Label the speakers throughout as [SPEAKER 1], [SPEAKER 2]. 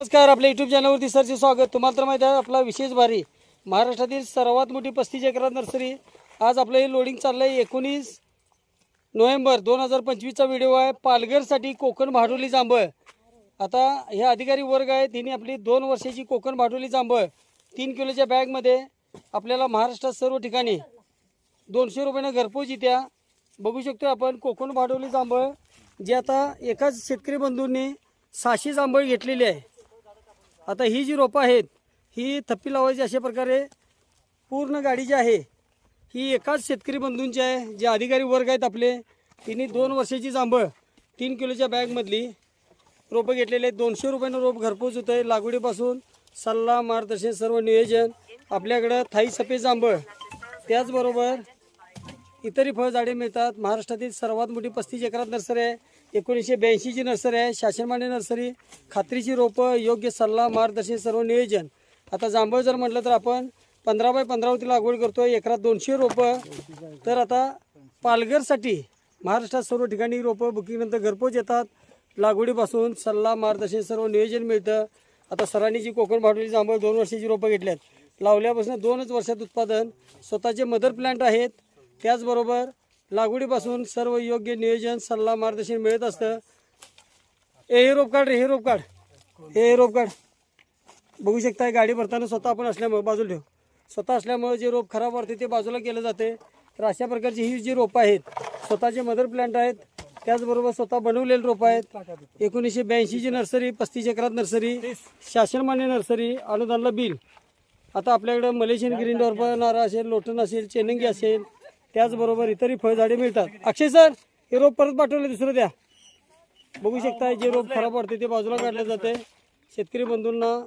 [SPEAKER 1] नमस्कार आपल्या युट्यूब चॅनलवरती सरचे स्वागत. तुम्हाला तर माहिती आहे आपला विशेष भारी महाराष्ट्रातील सर्वात मोठी पस्तीस एकरात नर्सरी. आज आपलं हे लोडिंग चाललं आहे एकोणीस नोव्हेंबर दोन हजार पंचवीसचा व्हिडिओ आहे. पालघरसाठी कोकण भाडोली जांभळ. आता हे अधिकारी वर्ग आहे तिने आपली दोन वर्षाची कोकण भाडोली जांभळ तीन किलोच्या बॅगमध्ये आपल्याला महाराष्ट्रात सर्व ठिकाणी दोनशे रुपयानं घरपोच येत्या बघू शकतो आपण कोकण भाडोली जांभळ जे आता एकाच शेतकरी बंधूंनी सहाशे जांभळ घेतलेली आहे. आता ही जी रोपं आहेत ही थप्पी लावायची अशा प्रकारे पूर्ण गाडी जी आहे ही एकाच शेतकरी बंधूंची आहे जे अधिकारी वर्ग आहेत आपले. तिने दोन वर्षाची जांभळ तीन किलोच्या बॅगमधली रोपं घेतलेले आहेत. दोनशे रुपयानं रोप घरपोच होतं आहे लागवडीपासून सल्ला मार्गदर्शन सर्व नियोजन आपल्याकडं थाई सफेद जांभळ. त्याचबरोबर इतरही फळझाडे मिळतात. महाराष्ट्रातील सर्वात मोठी पस्तीस एकरात नर्सरी आहे. एकोणीसशे ब्याऐंशीची नर्सरी आहे. शासनमान्य नर्सरी. खात्रीची रोपं योग्य सल्ला मार्गदर्शन सर्व नियोजन. आता जांभळ जर म्हटलं तर आपण पंधरा बाय पंधरावरती लागवड करतो एकरात दोनशे रोपं. तर आता पालघरसाठी महाराष्ट्रात सर्व ठिकाणी रोपं बुकिंगनंतर घरपोच येतात. लागवडीपासून सल्ला मार्गदर्शन सर्व नियोजन मिळतं. आता सरांनी जी कोकण भाडवली जांभळ दोन वर्षाची रोपं घेतल्यात. लावल्यापासून दोनच वर्षात उत्पादन. स्वतःचे मदर प्लांट आहेत. त्याचबरोबर लागवडीपासून सर्व योग्य नियोजन सल्ला मार्गदर्शन मिळत असतं. ए हे रोप काढ रे हे रोप काढ. हे रोप काढ. बघू शकताय गाडी भरताना स्वतः आपण असल्यामुळे बाजूला ठेव. स्वतः असल्यामुळे जे रोप खराब वाढते ते बाजूला केलं जाते. तर अशा प्रकारची ही जी रोपं आहेत स्वतःचे मदर प्लांट आहेत त्याचबरोबर स्वतः बनवलेले रोपं आहेत. एकोणीसशे ब्याऐंशीची नर्सरी पस्तीस एकरात नर्सरी शासनमान्य नर्सरी अनुदानला बिल. आता आपल्याकडं मलेशियन ग्रीन डॉर्फ नारा असेल लोटन असेल चेनंगी असेल त्याचबरोबर इतरही फळझाडे मिळतात. अक्षय सर हे रोप परत पाठवले दुसरं द्या. बघू शकता जे रोप खराब वाटते ते बाजूला काढलं जाते शेतकरी बंधूंना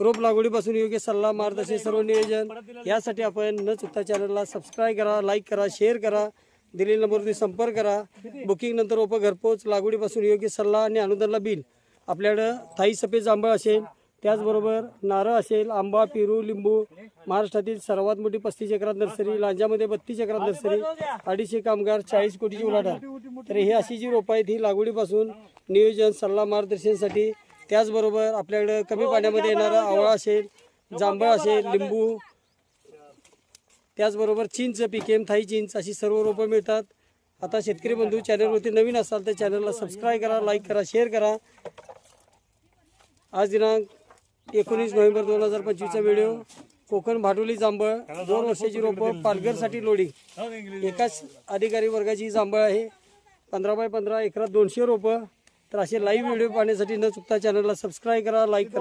[SPEAKER 1] रोप लागवडीपासून योग्य सल्ला मार्गदर्शन सर्व नियोजन यासाठी आपण न चुकता चॅनलला सबस्क्राईब करा लाईक करा शेअर करा दिलेल्या नंबरवरती संपर्क करा. बुकिंग नंतर रोपं घरपोच लागवडीपासून योग्य सल्ला आणि अनुदानला बिल. आपल्याकडं थाई सफेद जांभळ असेल त्याचबरोबर नारळ असेल आंबा पेरू लिंबू महाराष्ट्रातील सर्वात मोठी पस्तीस एकरात नर्सरी लांजामध्ये बत्तीस एकरात नर्सरी अडीचशे कामगार चाळीस कोटीची उलाढाल. तर ही अशी जी रोपं आहेत ही लागवडीपासून नियोजन सल्ला मार्गदर्शनसाठी त्याचबरोबर आपल्याकडं कमी पाण्यामध्ये येणारा आवळा असेल जांभळ असेल लिंबू त्याचबरोबर चिंच पिकेम थाई चिंच अशी सर्व रोपं मिळतात. आता शेतकरी बंधू चॅनलवरती नवीन असाल तर चॅनलला सबस्क्राईब करा लाईक करा शेअर करा. आज दिनांक एकोणीस नोव्हेंबर दोन हजार पंचवीसचा व्हिडिओ. कोकण भाडोली जांभळ. दोन वर्षाची रोपं. पालघरसाठी लोडिंग एकाच अधिकारी वर्गाची ही जांभळ आहे. पंधरा बाय पंधरा एकरात दोनशे रोपं. तर असे लाईव्ह व्हिडिओ पाहण्यासाठी न चुकता चॅनलला सबस्क्राईब करा लाईक करा.